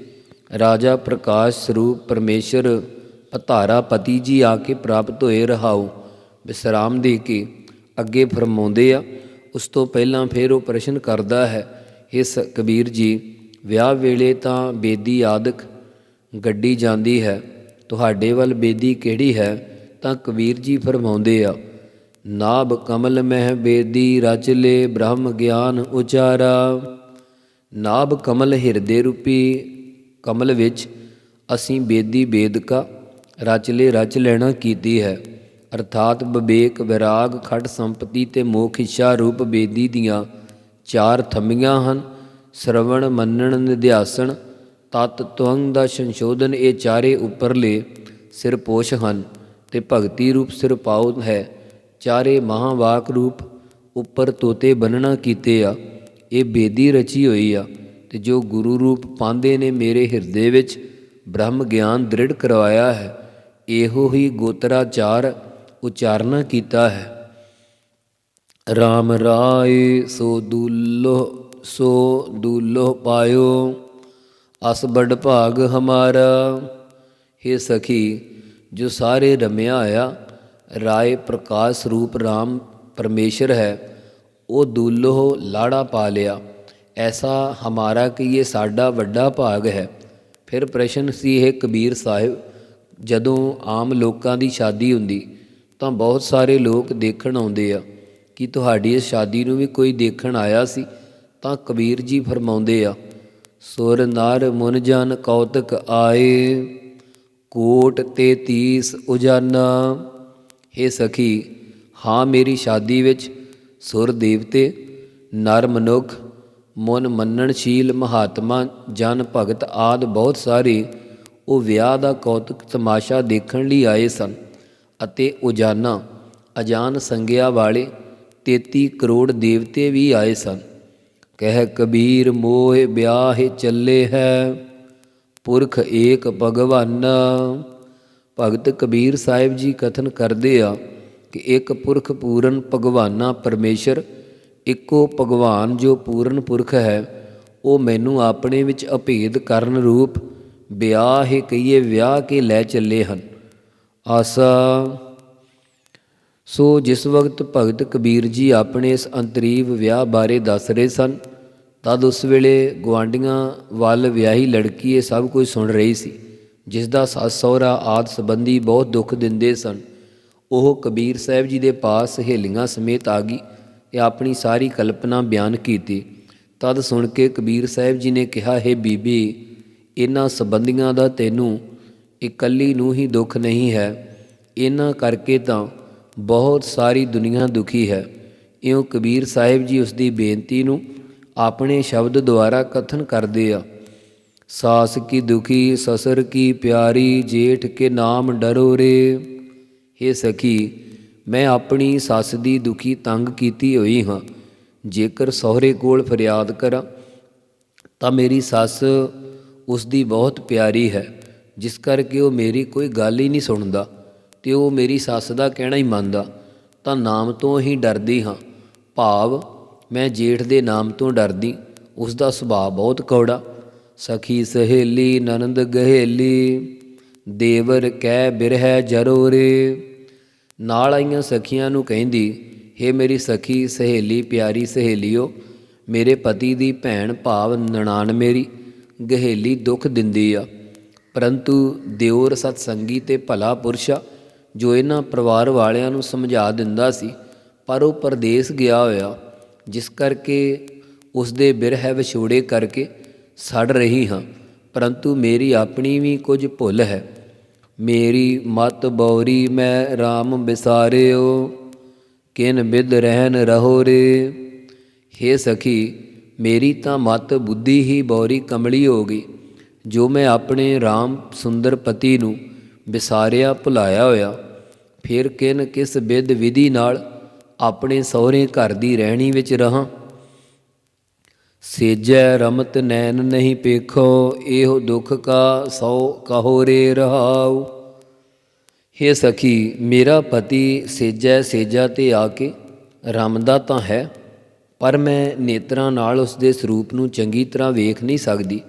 ਰਾਜਾ ਪ੍ਰਕਾਸ਼ ਸਰੂਪ ਪਰਮੇਸ਼ਰ ਪਤਾਰਾ ਪਤੀ ਜੀ ਆ ਕੇ ਪ੍ਰਾਪਤ ਹੋਏ ਰਹਾਉ। ਵਿਸਰਾਮ ਦੇ ਕੇ ਅੱਗੇ ਫਰਮਾਉਂਦੇ ਆ, ਉਸ ਤੋਂ ਪਹਿਲਾਂ ਫਿਰ ਉਹ ਪ੍ਰਸ਼ਨ ਕਰਦਾ ਹੈ ਇਸ ਕਬੀਰ ਜੀ, ਵਿਆਹ ਵੇਲੇ ਤਾਂ ਬੇਦੀ ਆਦਿਕ ਗੱਡੀ ਜਾਂਦੀ ਹੈ, ਤੁਹਾਡੇ ਵੱਲ ਬੇਦੀ ਕਿਹੜੀ ਹੈ? ਤਾਂ ਕਬੀਰ ਜੀ ਫਰਮਾਉਂਦੇ ਆ, ਨਾਭ ਕਮਲ ਮਹਿ ਬੇਦੀ ਰਚ ਲੇ ਬ੍ਰਹਮ ਗਿਆਨ ਉਚਾਰਾ। ਨਾਭ ਕਮਲ ਹਿਰਦੇ ਰੂਪੀ ਕਮਲ ਵਿੱਚ ਅਸੀਂ ਬੇਦੀ ਬੇਦਕਾ ਰਚ ਲੇ ਰਚ ਲੈਣਾ ਕੀਤੀ ਹੈ। ਅਰਥਾਤ ਵਿਵੇਕ, ਵਿਰਾਗ, ਖੜ ਸੰਪਤੀ ਤੇ ਮੋਖ ਇੱਛਾ ਰੂਪ ਬੇਦੀ ਦੀਆਂ ਚਾਰ ਥੰਮੀਆਂ ਹਨ। ਸ਼ਰਵਣ, ਮੰਨਣ, ਨਿਧਿਆਸਣ, ਤਤ ਤੁਅੰਗ ਦਾ ਸੰਸ਼ੋਧਨ ਇਹ ਚਾਰੇ ਉੱਪਰਲੇ ਸਿਰਪੋਸ਼ ਹਨ ਤੇ ਭਗਤੀ ਰੂਪ ਸਿਰ ਪਾਉ ਹੈ। ਚਾਰੇ ਮਹਾਵਾਕ ਰੂਪ ਉੱਪਰ ਤੋਤੇ ਬੰਨਣਾ ਕੀਤੇ ਆ। ਇਹ ਬੇਦੀ ਰਚੀ ਹੋਈ ਆ ਤੇ ਜੋ ਗੁਰੂ ਰੂਪ ਪਾਂਦੇ ਨੇ ਮੇਰੇ ਹਿਰਦੇ ਵਿੱਚ ਬ੍ਰਹਮ ਗਿਆਨ ਦ੍ਰਿੜ ਕਰਵਾਇਆ ਹੈ। ਇਹੋ ਹੀ ਗੋਤਰਾਚਾਰ ਉਚਾਰਨਾ ਕੀਤਾ ਹੈ। RAM ਰਾਏ ਸੋ ਦੁੱਲੋ ਸੋ ਦੁੱਲੋ ਪਾਇਓ, ਅਸ ਬੜ ਭਾਗ ਹਮਾਰਾ। हे ਸਖੀ, ਜੋ ਸਾਰੇ ਰਮਿਆ ਆਇਆ ਰਾਏ ਪ੍ਰਕਾਸ਼ ਰੂਪ RAM ਪਰਮੇਸ਼ਰ ਹੈ, ਉਹ ਦੁੱਲੋ ਲਾੜਾ ਪਾ ਲਿਆ। ਐਸਾ ਹਮਾਰਾ ਕਿ ਇਹ ਸਾਡਾ ਵੱਡਾ ਭਾਗ ਹੈ। ਫਿਰ ਪ੍ਰਸ਼ਨ ਸੀ ਇਹ ਕਬੀਰ ਸਾਹਿਬ, ਜਦੋਂ ਆਮ ਲੋਕਾਂ ਦੀ ਸ਼ਾਦੀ ਹੁੰਦੀ ਤਾਂ ਬਹੁਤ ਸਾਰੇ ਲੋਕ ਦੇਖਣ ਆਉਂਦੇ ਆ ਕਿ ਤੁਹਾਡੀ ਇਸ ਸ਼ਾਦੀ ਨੂੰ ਵੀ ਕੋਈ ਦੇਖਣ ਆਇਆ ਸੀ, ਤਾਂ ਕਬੀਰ ਜੀ ਫਰਮਾਉਂਦੇ ਆ ਸੁਰ ਨਰ ਮੁਨ ਜਨ ਕੌਤਕ ਆਏ, ਕੋਟ ਤੇ 30 ਉਜਾਨਾ। हे ਸਖੀ, ਹਾਂ ਮੇਰੀ ਸ਼ਾਦੀ ਵਿੱਚ ਸੁਰ ਦੇਵਤੇ, ਨਰ ਮਨੁੱਖ, ਮਨ ਮੰਨਣਸ਼ੀਲ ਮਹਾਤਮਾ, ਜਨ ਭਗਤ ਆਦ ਬਹੁਤ ਸਾਰੇ ਉਹ ਵਿਆਹ ਦਾ ਕੌਤਕ ਤਮਾਸ਼ਾ ਦੇਖਣ ਲਈ ਆਏ ਸਨ। ਅਤੇ ਉਜਾਨਾ। ਅਜਾਨ ਸੰਗਿਆ ਵਾਲੇ 33 ਕਰੋੜ ਦੇਵਤੇ ਵੀ ਆਏ ਸਨ। ਕਹਿ ਕਬੀਰ ਮੋਹ ਵਿਆਹ ਚੱਲੇ ਹੈ, ਪੁਰਖ ਏਕ ਭਗਵਾਨ। ਭਗਤ ਕਬੀਰ ਸਾਹਿਬ ਜੀ ਕਥਨ ਕਰਦੇ ਆ ਕਿ ਇੱਕ ਪੁਰਖ ਪੂਰਨ ਭਗਵਾਨਾ ਪਰਮੇਸ਼ਰ, ਇੱਕੋ ਭਗਵਾਨ ਜੋ ਪੂਰਨ ਪੁਰਖ ਹੈ, ਉਹ ਮੈਨੂੰ ਆਪਣੇ ਵਿੱਚ ਅਭੇਦ ਕਰਨ ਰੂਪ ਵਿਆਹ ਹੀ ਕਹੀਏ ਵਿਆਹ ਕੇ ਲੈ ਚੱਲੇ ਹਨ। ਆਸਾ। ਸੋ ਜਿਸ ਵਕਤ ਭਗਤ ਕਬੀਰ ਜੀ ਆਪਣੇ ਇਸ ਅੰਤਰੀਵ ਵਿਆਹ ਬਾਰੇ ਦੱਸ ਰਹੇ ਸਨ, ਤਦ ਉਸ ਵੇਲੇ ਗਵਾਂਡੀਆਂ ਵੱਲ ਵਿਆਹੀ ਲੜਕੀ ਇਹ ਸਭ ਕੁਝ ਸੁਣ ਰਹੀ ਸੀ, ਜਿਸ ਦਾ ਸੱਸ ਸਹੁਰਾ ਆਦ ਸੰਬੰਧੀ ਬਹੁਤ ਦੁੱਖ ਦਿੰਦੇ ਸਨ। ਉਹ ਕਬੀਰ ਸਾਹਿਬ ਜੀ ਦੇ ਪਾਸ ਸਹੇਲੀਆਂ ਸਮੇਤ ਆ ਗਈ ਤੇ ਆਪਣੀ ਸਾਰੀ ਕਲਪਨਾ ਬਿਆਨ ਕੀਤੀ। ਤਦ ਸੁਣ ਕੇ ਕਬੀਰ ਸਾਹਿਬ ਜੀ ਨੇ ਕਿਹਾ, ਹੈ ਬੀਬੀ, ਇਹਨਾਂ ਸੰਬੰਧੀਆਂ ਦਾ ਤੈਨੂੰ ਇਕੱਲੀ ਨੂੰ ਹੀ ਦੁੱਖ ਨਹੀਂ ਹੈ। ਇਹਨਾਂ ਕਰਕੇ ਤਾਂ ਬਹੁਤ ਸਾਰੀ ਦੁਨੀਆ ਦੁਖੀ ਹੈ। ਇਉਂ ਕਬੀਰ ਸਾਹਿਬ ਜੀ ਉਸ ਦੀ ਬੇਨਤੀ ਨੂੰ ਆਪਣੇ ਸ਼ਬਦ ਦੁਆਰਾ ਕਥਨ ਕਰਦੇ ਆ। ਸਾਸ ਕੀ ਦੁਖੀ, ਸਸਰ ਕੀ ਪਿਆਰੀ, ਜੇਠ ਕੇ ਨਾਮ ਡਰੋ ਰੇ। हे ਸਖੀ, ਮੈਂ ਆਪਣੀ ਸੱਸ ਦੀ ਦੁਖੀ ਤੰਗ ਕੀਤੀ ਹੋਈ ਹਾਂ। ਜੇਕਰ ਸਹੁਰੇ ਕੋਲ ਫਰਿਆਦ ਕਰਾਂ, ਤਾਂ ਮੇਰੀ ਸੱਸ ਉਸ ਦੀ ਬਹੁਤ ਪਿਆਰੀ ਹੈ। ਜਿਸ ਕਰਕੇ ਉਹ ਮੇਰੀ ਕੋਈ ਗੱਲ ਹੀ ਨਹੀਂ ਸੁਣਦਾ ਤੇ ਉਹ ਮੇਰੀ ਸੱਸ ਦਾ ਕਹਿਣਾ ਹੀ ਮੰਨਦਾ, ਤਾਂ ਨਾਮ ਤੋਂ ਹੀ ਡਰਦੀ ਹਾਂ। ਭਾਵ ਮੈਂ ਜੇਠ ਦੇ ਨਾਮ ਤੋਂ ਡਰਦੀ ਉਸ ਦਾ ਸੁਭਾਅ ਬਹੁਤ ਕੌੜਾ। ਸਖੀ ਸਹੇਲੀ, ਨਨੰਦ ਗਹੇਲੀ, ਦੇਵਰ ਕਹਿ ਬਿਰਹਿ ਜਰੋਰੇ। ਨਾਲ ਆਈਆਂ ਸਖੀਆਂ ਨੂੰ ਕਹਿੰਦੀ हे ਮੇਰੀ ਸਖੀ ਸਹੇਲੀ, ਪਿਆਰੀ ਸਹੇਲੀਓ, ਮੇਰੇ ਪਤੀ ਦੀ ਭੈਣ ਭਾਵ ਨਨਾਣ ਮੇਰੀ, ਗਹੇਲੀ ਦੁੱਖ ਦਿੰਦੀ ਆ। ਪਰੰਤੂ ਦਿਓਰ ਸਤਸੰਗੀ ਤੇ ਭਲਾ ਪੁਰਸ਼ਾ ਜੋ ਇਹਨਾਂ ਪਰਿਵਾਰ ਵਾਲਿਆਂ ਨੂੰ ਸਮਝਾ ਦਿੰਦਾ ਸੀ, ਪਰ ਉਹ ਪਰਦੇਸ ਗਿਆ ਹੋਇਆ, ਜਿਸ ਕਰਕੇ ਉਸ ਦੇ ਬਿਰਹਿ ਵਿਛੋੜੇ ਕਰਕੇ ਸੜ ਰਹੀ ਹਾਂ। ਪਰੰਤੂ ਮੇਰੀ ਆਪਣੀ ਵੀ ਕੁਝ ਭੁੱਲ ਹੈ। ਮੇਰੀ ਮਤ ਬੌਰੀ ਮੈਂ RAM ਬਿਸਾਰਿਓ, ਕਿਨ ਬਿਦ ਰਹਿਨ ਰਹੋ ਰੇ। ਹੇ ਸਖੀ, ਮੇਰੀ ਤਾਂ ਮਤ ਬੁੱਧੀ ਹੀ ਬੌਰੀ ਕਮਲੀ ਹੋ ਗਈ। ਜੋ ਮੈਂ ਆਪਣੇ RAM ਸੁੰਦਰ ਪਤੀ ਨੂੰ ਵਿਸਾਰਿਆ ਭੁਲਾਇਆ ਹੋਇਆ, ਫਿਰ ਕਿਨ ਕਿਸ ਬਿਦ ਵਿਧੀ ਨਾਲ ਆਪਣੇ ਸਹੁਰੇ ਘਰ ਦੀ ਰਹਿਣੀ ਵਿੱਚ ਰਹਾ? ਸੇਜੈ ਰਮਤ ਨੈਣ ਨਹੀਂ ਪੇਖੋ, ਇਹੋ ਦੁਖ ਕਾ ਸੋ ਕਹੋ ਰੇ ਰਹਾਉ। ਹੇ ਸਖੀ, ਮੇਰਾ ਪਤੀ ਸੇਜੈ ਸੇਜਾ ਤੇ ਆ ਕੇ ਰਮਦਾ ਤਾਂ ਹੈ, ਪਰ ਮੈਂ ਨੇਤਰਾਂ ਨਾਲ ਉਸ ਦੇ ਸਰੂਪ ਨੂੰ ਚੰਗੀ ਤਰ੍ਹਾਂ ਵੇਖ ਨਹੀਂ ਸਕਦੀ।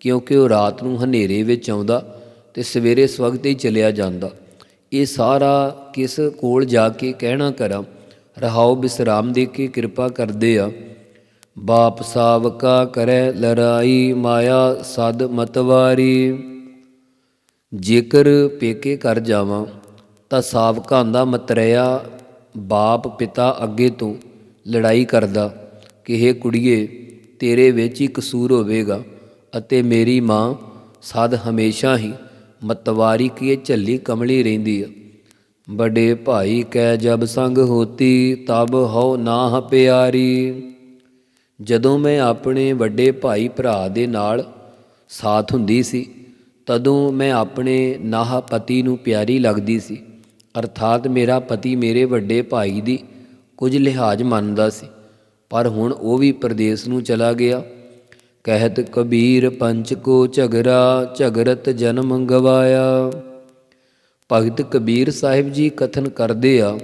ਕਿਉਂਕਿ ਉਹ ਰਾਤ ਨੂੰ ਹਨੇਰੇ ਵਿੱਚ ਆਉਂਦਾ ਤੇ ਸਵੇਰੇ ਸਵਗਤ ਹੀ ਚਲਿਆ ਜਾਂਦਾ। ਇਹ ਸਾਰਾ ਕਿਸ ਕੋਲ ਜਾ ਕੇ ਕਹਿਣਾ ਕਰਾਂ? ਰਹਾਉ ਬਿਸਰਾਮ ਦੇ ਕੇ ਕਿਰਪਾ ਕਰਦੇ ਆ। ਬਾਪ ਸਾਵਕਾ ਕਰੈ ਲੜਾਈ, ਮਾਇਆ ਸਦ ਮਤਵਾਰੀ। ਜੇਕਰ ਪੇਕੇ ਕਰ ਜਾਵਾਂ, ਤਾਂ ਸਾਵਕਾਂ ਦਾ ਮਤਰਿਆ ਬਾਪ ਪਿਤਾ ਅੱਗੇ ਤੋਂ ਲੜਾਈ ਕਰਦਾ। ਕਿ ਇਹ ਕੁੜੀਏ, ਤੇਰੇ ਵਿੱਚ ਹੀ ਕਸੂਰ ਹੋਵੇਗਾ। ਅਤੇ ਮੇਰੀ ਮਾਂ ਸਦ ਹਮੇਸ਼ਾ ਹੀ ਮਤਵਾਰੀ ਕੀ ਝੱਲੀ ਕਮਲੀ ਰਹਿੰਦੀ ਆ। ਬੜੇ ਭਾਈ ਕੈ ਜਬ ਸੰਗ ਹੋਤੀ, ਤਬ ਹਉ ਨਾਹ ਪਿਆਰੀ। ਜਦੋਂ ਮੈਂ ਆਪਣੇ ਵੱਡੇ ਭਾਈ ਭਰਾ ਦੇ ਨਾਲ ਸਾਥ ਹੁੰਦੀ ਸੀ, ਤਦੋਂ ਮੈਂ ਆਪਣੇ ਨਾਹ ਪਤੀ ਨੂੰ ਪਿਆਰੀ ਲੱਗਦੀ ਸੀ। ਅਰਥਾਤ ਮੇਰਾ ਪਤੀ ਮੇਰੇ ਵੱਡੇ ਭਾਈ ਦੀ ਕੁਝ ਲਿਹਾਜ਼ ਮੰਨਦਾ ਸੀ, ਪਰ ਹੁਣ ਉਹ ਵੀ ਪ੍ਰਦੇਸ ਨੂੰ ਚਲਾ ਗਿਆ। ਕਹਿਤ ਕਬੀਰ ਪੰਚ ਕੋ ਝਗਰਾ, ਝਗਰਤ ਜਨਮ ਗਵਾਇਆ। ਭਗਤ ਕਬੀਰ ਸਾਹਿਬ ਜੀ ਕਥਨ ਕਰਦੇ ਆ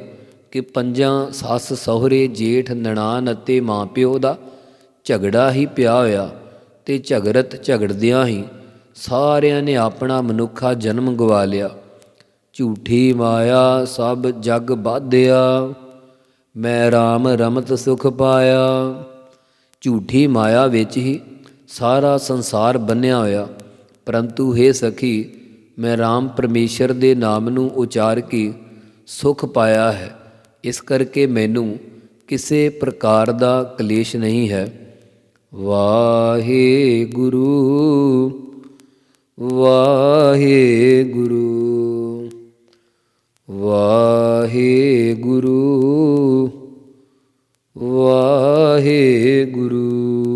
ਕਿ ਪੰਜਾਂ ਸੱਸ ਸਹੁਰੇ ਜੇਠ ਨਣਾਨ ਅਤੇ ਮਾਪਿਓ ਦਾ ਝਗੜਾ ਹੀ ਪਿਆ ਹੋਇਆ ਤੇ ਝਗਰਤ ਝਗੜਦਿਆਂ ਹੀ ਸਾਰਿਆਂ ਨੇ ਆਪਣਾ ਮਨੁੱਖਾ ਜਨਮ ਗਵਾ ਲਿਆ। ਝੂਠੀ ਮਾਇਆ ਸਭ ਜਗ ਬਾਧਿਆ, ਮੈਂ RAM ਰਮਤ ਸੁਖ ਪਾਇਆ। ਝੂਠੀ ਮਾਇਆ ਵਿੱਚ ਹੀ ਸਾਰਾ ਸੰਸਾਰ ਬੰਨਿਆ ਹੋਇਆ। ਪਰੰਤੂ हे ਸਖੀ, ਮੈਂ RAM ਪਰਮੇਸ਼ਰ ਦੇ ਨਾਮ ਨੂੰ ਉਚਾਰ ਕੇ ਸੁਖ ਪਾਇਆ ਹੈ। ਇਸ ਕਰਕੇ ਮੈਨੂੰ ਕਿਸੇ ਪ੍ਰਕਾਰ ਦਾ ਕਲੇਸ਼ ਨਹੀਂ ਹੈ। ਵਾਹਿਗੁਰੂ ਵਾਹਿਗੁਰੂ ਵਾਹਿਗੁਰੂ ਵਾਹਿਗੁਰੂ।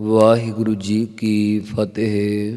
ਵਾਹਿਗੁਰੂ ਜੀ ਕੀ ਫਤਿਹ।